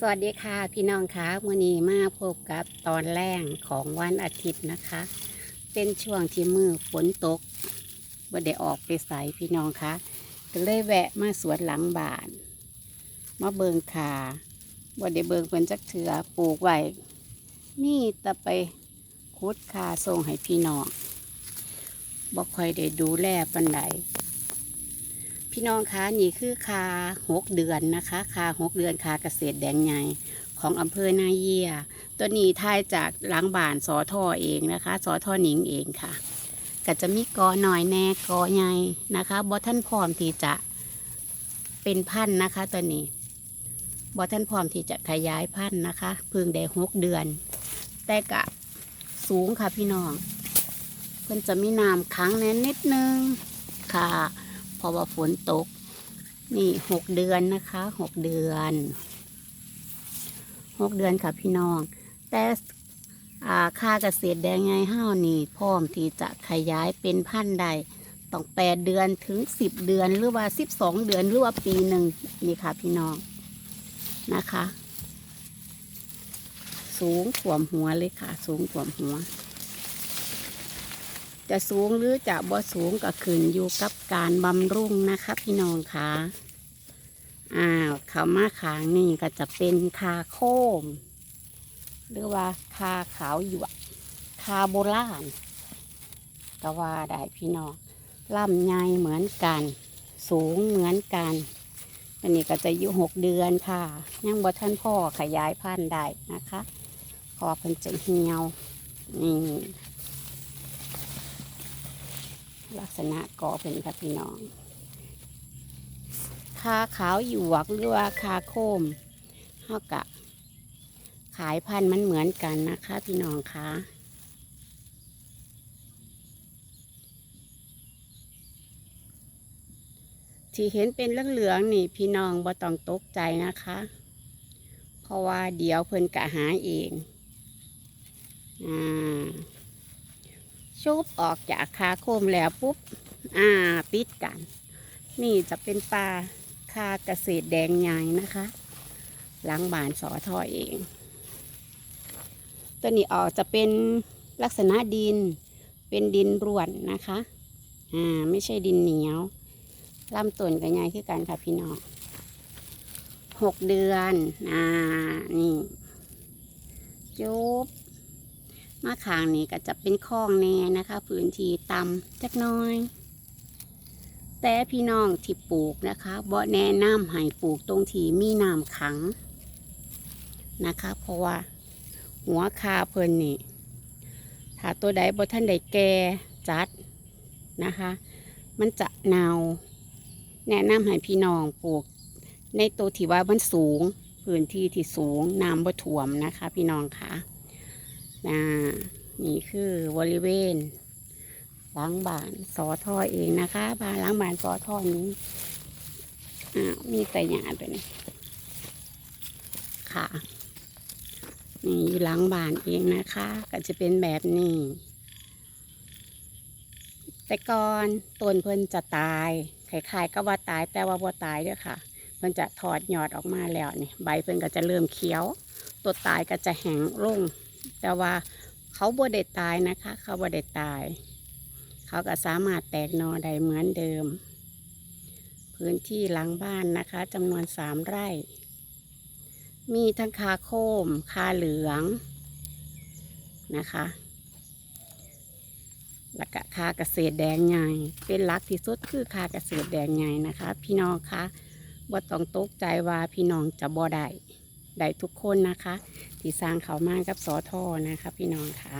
สวัสดีค่ะพี่น้องคะวันนี้มาพบกับตอนแรกของวันอาทิตย์นะคะ เป็นช่วงที่มือฝนตกบ่ได้ออกไปใส่พี่น้องคะก็เลยแวะมาสวนหลังบ้านมาเบิงขาบ่ได้เบิงเป็นจักเถือปลูกไว้นี่ต่ไปคุดคาส่งให้พี่น้องบ่ค่อยได้ดูแลปันใด พี่น้องคะนี่คือคาหกเดือนนะคะคาหกเดือนคาเกษตรแดงใหญ่ของอำเภอนาเยียตัวนี้ทายจากหลังบ้านสอทอเองนะคะสอทอหนิงเองค่ะก็จะมีกอหน่อยแน่กอใหญ่นะคะบอท่านพร้อมที่จะเป็นพันธุ์นะคะตัวนี้บอท่านพร้อมที่จะขยายพันธุ์นะคะพิ่งได้หกเดือน แต่กะสูงค่ะพี่น้องเพิ่นจะมีน้ำค้างแน่นนิดนึงค่ะ เพราะว่าฝนตก นี่หกเดือนนะคะหกเดือนหกเดือนค่ะพี่น้อง แต่อ่าค่าเกษตรแดงไงห้าวนี่พร้อมที่จะขยายเป็นพันธุ์ใดต้องแปดเดือนถึงสิบเดือนหรือว่าสิบสองเดือนหรือว่าปีหนึ่งนี่ค่ะพี่น้องนะคะ สูงถ่วมหัวเลยค่ะ สูงถ่วมหัว จะสูงหรือจะบ่สูงก็ขึ้นอยู่กับการบำรุงนะคะพี่น้องคะอ้าวขามาขางนี่ก็จะเป็นคาโคม หรือว่าคาขาวหยวกคาโบราณก็ว่าได้พี่น้องลำใหญ่เหมือนกัน สูงเหมือนกันอันนี้ก็จะอยู่หกเดือนค่ะ ยังบ่ท่านพ่อขยายพันธุ์ได้นะคะพอเพิ่นจะเหี่ยวนี่ ลักษณะกอเป็นค่ะพี่น้องคาขาวหยวกหรือว่าคาโคมเท่ากับขายพันธุ์มันเหมือนกันนะคะ พี่น้องคะที่เห็นเป็นเหลืองๆนี่พี่น้องบ่ต้องตกใจนะคะ เพราะว่าเดี๋ยวเพิ่นกะหาเอง อ่า ชุบออกจากคาโคมแล้วปุ๊บ อ่าติดกัน นี่จะเป็นปลาคาเกษตรแดงใหญ่นะคะ หลังบานสอทอเอง ตัวนี้ออกจะเป็นลักษณะดิน เป็นดินร่วนนะคะ อ่า ไม่ใช่ดินเหนียวลำต้นกับใหญ่คือกันค่ะพี่น้องหกเดือน อ่า นี่ จุ๊บ มาขางนี้ก็จะเป็นคลองแน่นะคะพื้นที่ต่ำจักน้อย แต่พี่น้องที่ปลูกนะคะบ่แนะนำให้ปลูกตรงที่มีน้ำขังนะคะ เพราะว่าหัวคาเพิ่นนี่ถ้าตัวใดบ่ท่านใดแก่จัดนะคะ มันจะเนาแนะนำให้พี่น้องปลูก ในตัวที่ว่ามันสูงพื้นที่ที่สูงน้ำบ่ท่วมนะคะ พี่น้องค่ะ นะนี่คือบริเวณล้างบานสอท่อเองนะคะบ้านล้างบานสอท่อนี้อ่ามีแต่หยาตัวนี้ค่ะนี่อยู่ล้างบานเองนะคะ ก็จะเป็นแบบนี้ แต่ก่อนต้นเพิ่นจะตายคล้ายๆก็ว่าตายแต่ว่าบ่ตายด้วยค่ะเพิ่นจะถอดยอดออกมาแล้วนี่ใบเพิ่นก็จะเริ่มเขียว ตัวตายก็จะแห้งลง แต่ว่าเขาบ่ได้ตายนะคะ เขาบ่ได้ตาย เขาก็สามารถแตกนอได้เหมือนเดิม พื้นที่หลังบ้านนะคะจำนวนสามไร่ มีทั้งคาโคมคาเหลืองนะคะแล้วก็คาเกษตรแดงใหญ่ เป็นหลักที่สุดคือคาเกษตรแดงใหญ่นะคะ พี่น้องคะบ่ต้องตกใจว่าพี่น้องจะบ่ได้ ได้ทุกคนนะคะ ที่สร้างเขามากับสอทอนะคะ พี่น้องค่ะ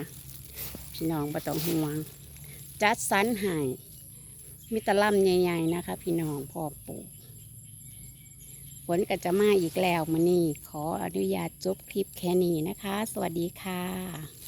พี่น้องบ่ต้องห่วง จัดสรรให้มิตรล่ำใหญ่ๆนะคะ พี่น้องพ่อปลูกฝนก็จะมาอีกแล้วมานี่ขออนุญาตจบคลิปแค่นี้นะคะ สวัสดีค่ะ